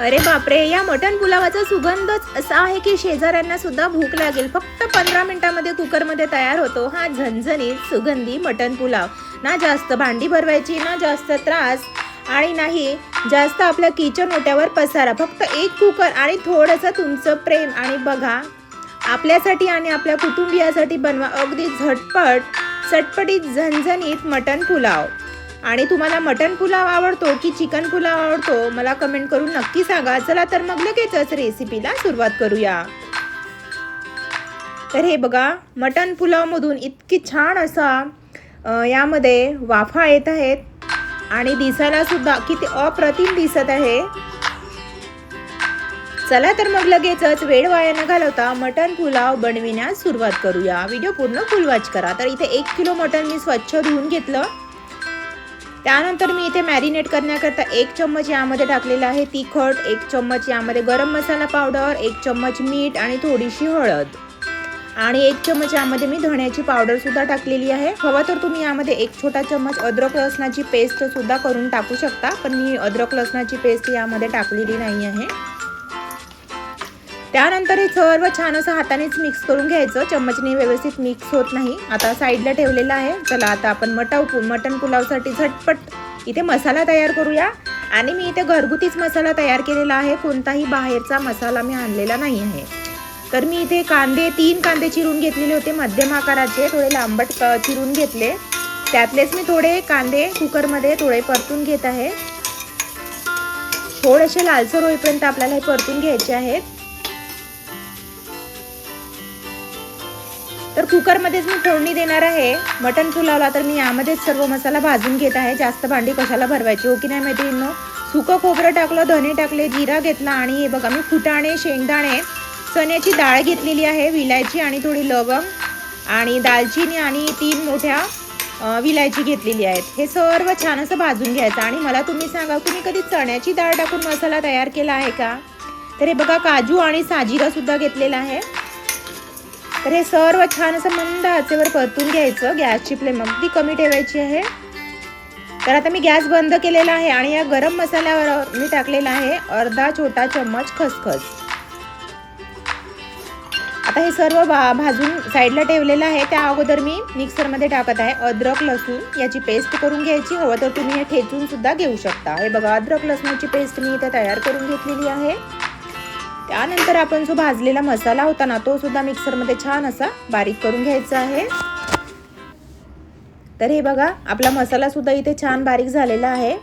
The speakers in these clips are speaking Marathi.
अरे बापरे या मटण पुलावाचा सुगंधच असा आहे की शेजाऱ्यांना सुद्धा भूक लागेल. फक्त पंधरा मिनिटामध्ये कुकरमध्ये तयार होतो हा झणझणीत सुगंधी मटण पुलाव. ना जास्त भांडी भरवायची ना जास्त त्रास आणि नाही जास्त आपल्या किचन ओट्यावर पसारा. फक्त एक कुकर आणि थोडंसं तुमचं प्रेम आणि बघा आपल्यासाठी आणि आपल्या कुटुंबियासाठी बनवा अगदी झटपट चटपटीत झणझणीत मटण पुलाव. आणि तुम्हाला मटन पुलाव आवडतो की चिकन पुलाव आवडतो मला कमेंट करून नक्की सांगा. चला तर मग लगेचच रेसिपीला सुरुवात करूया. तर हे बघा मटन पुलावमधून इतकी छान असा यामध्ये वाफा येत आहेत. आणि दिसायला सुद्धा किती अप्रतिम दिसत आहे. चला तर मग लगेचच वेळ वाया न घालवता मटन पुलाव बनविण्यास सुरुवात करूया. व्हिडिओ पूर्ण फुल वॉच करा. तर इथे एक किलो मटन मी स्वच्छ धुवून घेतलं. त्यानंतर मी इथे मॅरिनेट करण्याकरता एक चम्मच यामध्ये टाकलेला आहे तिखट एक चम्मच यामध्ये गरम मसाला पावडर एक चम्मच मीठ आणि थोडीशी हळद. आणि एक चम्मच यामध्ये मी धण्याची पावडरसुद्धा टाकलेली आहे. हवा तर तुम्ही यामध्ये एक छोटा चम्मच अद्रक लसणाची पेस्टसुद्धा करून टाकू शकता पण मी अद्रक लसणाची पेस्ट यामध्ये टाकलेली नाही आहे. त्यानंतर हे सर्व छान असं हातानेच मिक्स करून घ्यायचं. चम्मचने व्यवस्थित मिक्स होत नाही. आता साईडला ठेवलेलं आहे. चला आता आपण मटाव मटन पुलावसाठी झटपट इथे मसाला तयार करूया. आणि मी इथे घरगुतीच मसाला तयार केलेला आहे. कोणताही बाहेरचा मसाला मी आणलेला नाही आहे. तर मी इथे कांदे तीन कांदे चिरून घेतलेले होते. मध्यम आकाराचे. थोडे लांबट चिरून घेतले. त्यातलेच मी थोडे कांदे कुकरमध्ये थोडे परतून घेत आहे. थोडेसे लालसर होईपर्यंत आपल्याला हे परतून घ्यायचे आहेत. तर कुकरमध्येच मी फोडणी देणार आहे. मटण पुलावला तर मी यामध्येच सर्व मसाला भाजून घेत आहे. जास्त भांडी कशाला भरवायची? हो की नाही मैत्रिणींनो? सुकं खोबरं टाकलं धने टाकले जिरा घेतला आणि हे बघा मी फुटाणे शेंगदाणे चण्याची डाळ घेतलेली आहे विलायची आणि थोडी लवंग आणि दालचिनी आणि तीन मोठ्या विलायची घेतलेली आहेत. हे सर्व छान असं भाजून घ्यायचं आणि मला तुम्ही सांगा तुम्ही कधी चण्याची डाळ टाकून मसाला तयार केला आहे का? तर हे बघा काजू आणि साजिरासुद्धा घेतलेला आहे. तर हे सर्व छान असं मंद आचेवर परतून घ्यायचं. गॅसची फ्लेम अगदी कमी ठेवायची आहे. तर आता मी गॅस बंद केलेला आहे आणि या गरम मसाल्यावर मी टाकलेला आहे अर्धा छोटा चम्मच खसखस. आता हे सर्व भा भाजून साईडला ठेवलेलं आहे. त्या अगोदर मी मिक्सरमध्ये टाकत आहे अद्रक लसूण याची पेस्ट करून घ्यायची. हवं तर तुम्ही हे ठेचून सुद्धा घेऊ शकता. हे बघा अद्रक लसणाची पेस्ट मी इथे तयार करून घेतलेली आहे. त्यानंतर आपण जो भाजलेला मसाला होता ना तो सुद्धा मिक्सरमध्ये छान असा बारीक करून घ्यायचा आहे. तर हे बघा आपला मसाला सुद्धा इथे छान बारीक झालेला आहे.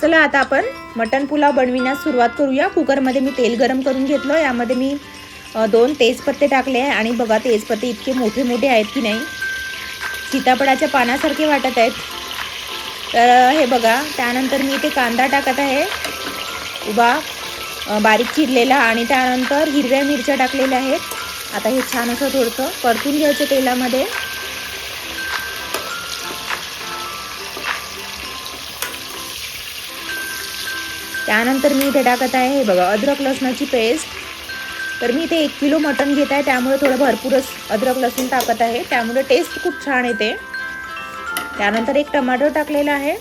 चला आता आपण मटन पुलाव बनविण्यास सुरुवात करूया. कुकरमध्ये मी तेल गरम करून घेतलं. यामध्ये मी दोन तेजपत्ते टाकले आहे. आणि बघा तेजपत्ते इतके मोठे मोठे आहेत की नाही. सीताफळाच्या पानासारखे वाटत आहेत. तर हे बघा त्यानंतर मी इथे कांदा टाकत आहे. उभा बारीक चिरलेला आणि त्यानंतर हिरव्या मिरच्या टाकलेल्या आहेत. आता हे छान असं थोडंसं परतून घ्यायचं तेलामध्ये. त्यानंतर मी इथे टाकत आहे हे बघा अद्रक लसणाची पेस्ट. तर मी इथे एक किलो मटण घेत आहे त्यामुळे थोडं भरपूरच अद्रक लसूण टाकत आहे. त्यामुळे टेस्ट खूप छान येते. त्यानंतर एक टमाटो टाकलेला आहे.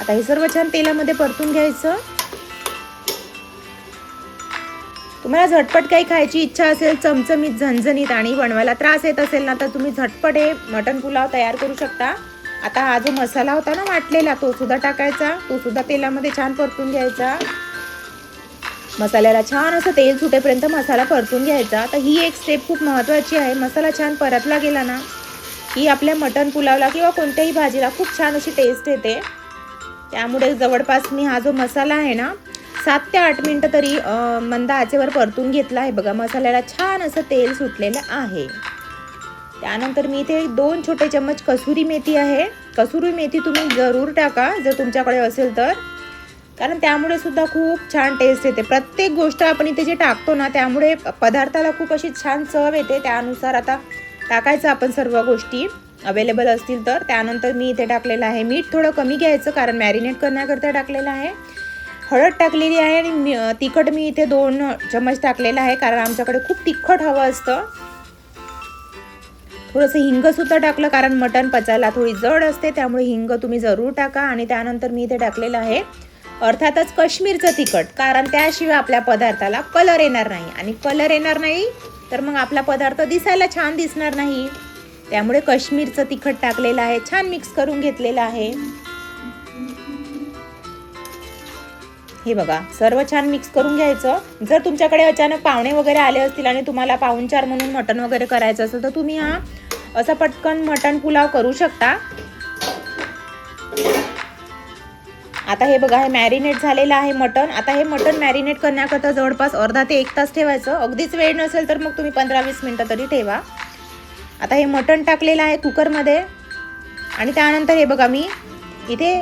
आता हे सर्व छान तेलामध्ये परतून घ्यायचं. तुम्हाला झटपट काही खायची इच्छा असेल चमचमीत झणझणीत आणि बनवायला त्रास येत असेल ना तर तुम्ही झटपट हे मटण पुलाव तयार करू शकता. आता हा जो मसाला होता ना वाटलेला तो सुद्धा टाकायचा. तो सुद्धा तेलामध्ये छान परतून घ्यायचा. मसाल्याला छान असं तेल सुटेपर्यंत मसाला परतून घ्यायचा. तर ही एक स्टेप खूप महत्त्वाची आहे. मसाला छान परतला गेला ना की आपल्या मटण पुलावला किंवा कोणत्याही भाजीला खूप छान अशी टेस्ट येते. त्यामुळे जवळपास मी हा जो मसाला आहे ना सात ते आठ मिनटं तरी मंद आचेवर परतून घेतला. आहे बघा मसाल्याला छान असं तेल सुटलेलं आहे. त्यानंतर मी इथे दोन छोटे चम्मच कसुरी मेथी आहे. कसुरी मेथी तुम्ही जरूर टाका जर तुमच्याकडे असेल तर. कारण त्यामुळे सुद्धा खूप छान टेस्ट येते. प्रत्येक गोष्ट आपण इथे जे टाकतो ना त्यामुळे पदार्थाला खूप अशी छान चव येते. त्यानुसार आता टाकायचं आपण सर्व गोष्टी. अवेलेबल असतील तर. त्यानंतर मी इथे टाकलेलं आहे मीठ. थोडं कमी घ्यायचं कारण मॅरिनेट करण्याकरता टाकलेलं आहे. हळद टाकलेली आहे आणि मी तिखट मी इथे दोन चम्मच टाकलेलं आहे कारण आमच्याकडे खूप तिखट हवं असतं. थोडंसं हिंगसुद्धा टाकलं कारण मटण पचायला थोडी जड असते त्यामुळे हिंग तुम्ही जरूर टाका. आणि त्यानंतर मी इथे टाकलेलं आहे अर्थातच कश्मीरचं तिखट कारण त्याशिवाय आपल्या पदार्थाला कलर येणार नाही. आणि कलर येणार नाही तर मग आपला पदार्थ दिसायला छान दिसणार नाही. त्यामुळे कश्मीरचं तिखट टाकलेलं आहे छान मिक्स करून घेतलेलं आहे. हे बघा सर्व छान मिक्स करून घ्यायचं. जर तुमच्याकडे अचानक पाहुणे वगैरे आले असतील आणि तुम्हाला पाहुणचार म्हणून मटण वगैरे करायचं असेल तर तुम्ही हा असा पटकन मटण पुलाव करू शकता. आता हे बघा हे मॅरिनेट झालेलं आहे मटण. आता हे मटण मॅरिनेट करण्याकरता जवळपास अर्धा ते एक तास ठेवायचं. अगदीच वेळ नसेल तर मग तुम्ही पंधरा वीस मिनटं तरी ठेवा. आता हे मटण टाकलेलं आहे कुकरमध्ये. आणि त्यानंतर हे बघा मी इथे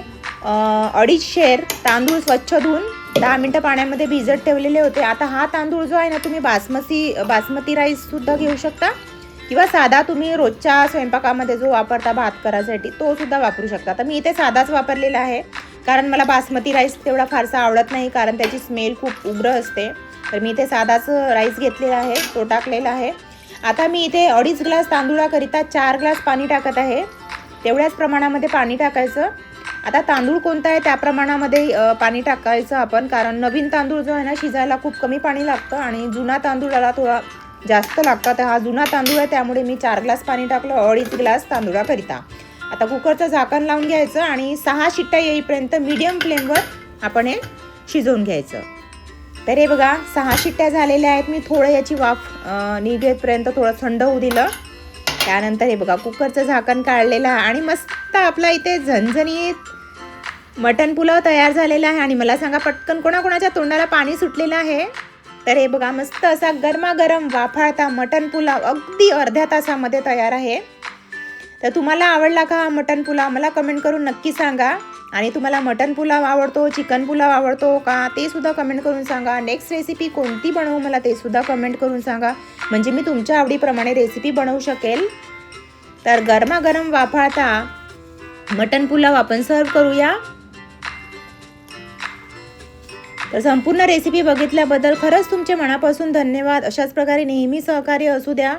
अडीच शेर तांदूळ स्वच्छ धुवून दहा मिनटं पाण्यामध्ये भिजत ठेवलेले होते. आता हा तांदूळ जो आहे ना तुम्ही बासमती बासमती राईससुद्धा घेऊ शकता. किंवा साधा तुम्ही रोजच्या स्वयंपाकामध्ये जो वापरता भात करायसाठी तो सुद्धा वापरू शकता. तर मी इथे साधाच वापरलेला आहे. कारण मला बासमती राईस तेवढा फारसा आवडत नाही कारण त्याची स्मेल खूप उग्र असते. तर मी इथे साधाच राईस घेतलेला आहे तो टाकलेला आहे. आता मी इथे अडीच ग्लास तांदुळाकरिता चार ग्लास पाणी टाकत आहे. तेवढ्याच प्रमाणामध्ये पाणी टाकायचं. आता तांदूळ कोणता आहे? त्या प्रमाणामध्ये पाणी टाकायचं आपण कारण नवीन तांदूळ जो आहे ना शिजायला खूप कमी पाणी लागतं आणि जुना तांदूळाला थोडा जास्त लागतं तर हा जुना तांदूळ आहे त्यामुळे मी चार ग्लास पाणी टाकलं अडीच ग्लास तांदूळाकरिता. आता कुकरचं झाकण लावून घ्यायचं आणि सहा शिट्ट्या येईपर्यंत मीडियम फ्लेमवर आपण हे शिजवून घ्यायचं. तर हे बघा सहा शिट्ट्या झालेल्या आहेत. मी थोडं याची वाफ निघेपर्यंत थोडं थंड होऊ दिलं. त्यानंतर हे बघा कुकरचं झाकण काढलेलं आणि मस्त आपला इथे झणझणीत मटन पुलाव तयार झालेला आहे आणि मला सांगा पटकन कोणाकोणाच्या तोंडाला पाणी सुटलेलं आहे? तर हे बघा मस्त असा गरमागरम वाफाळता मटन पुलाव अगदी अर्ध्या तासामध्ये तयार आहे. तर तुम्हाला आवडला का हा मटन पुलाव? मला कमेंट करून नक्की सांगा. आणि तुम्हाला मटन पुलाव आवडतो चिकन पुलाव आवडतो का ते सुद्धा कमेंट करून सांगा. नेक्स्ट रेसिपी कोणती बनवू मला ते सुद्धा कमेंट करून सांगा. म्हणजे मी तुमच्या आवडीप्रमाणे रेसिपी बनवू शकेल. तर गरमागरम वाफाळता मटन पुलाव आपण सर्व करूया. तर संपूर्ण रेसिपी बघितल्याबद्दल खरंच तुमचे मनापासून धन्यवाद. अशाच प्रकारे नेहमी सहकार्य असू द्या.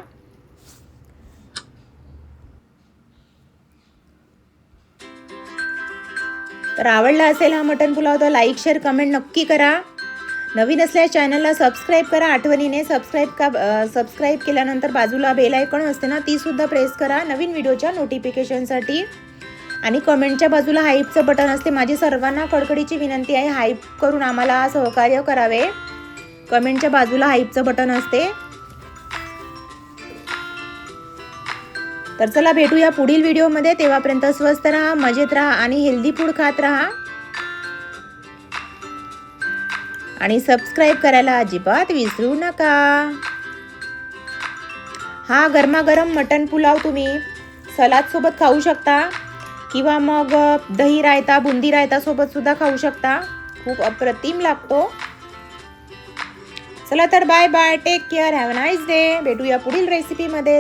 तर आवडला असेल हा मटन पुलाव तर लाईक शेअर कमेंट नक्की करा. नवीन असल्यास चॅनलला सबस्क्राईब करा. आठवणीने सबस्क्राईब का सबस्क्राईब केल्यानंतर बाजूला बेल आयकॉन असते ना तीसुद्धा प्रेस करा. नवीन व्हिडिओच्या नोटिफिकेशनसाठी आणि कमेंटच्या बाजूला हाईपचं बटन असते. माझी सर्वांना कडकडीची विनंती आहे. हाईप करून आम्हाला सहकार्य करावे. कमेंटच्या बाजूला हाईपचं बटन असते. तर चला भेटूया पुढील व्हिडिओमध्ये. तेव्हापर्यंत स्वस्त राहा मजेत राहा आणि हेल्दी फूड खात राहा. आणि सबस्क्राईब करायला अजिबात विसरू नका. हा गरमागरम मटन पुलाव तुम्ही सलाद सोबत खाऊ शकता. किंवा मग दही रायता बुंदी रायता सोबत सुद्धा खाऊ शकता. खूप अप्रतिम लागतो. चला तर bye bye take care have nice day भेटूया पुढील रेसिपीमध्ये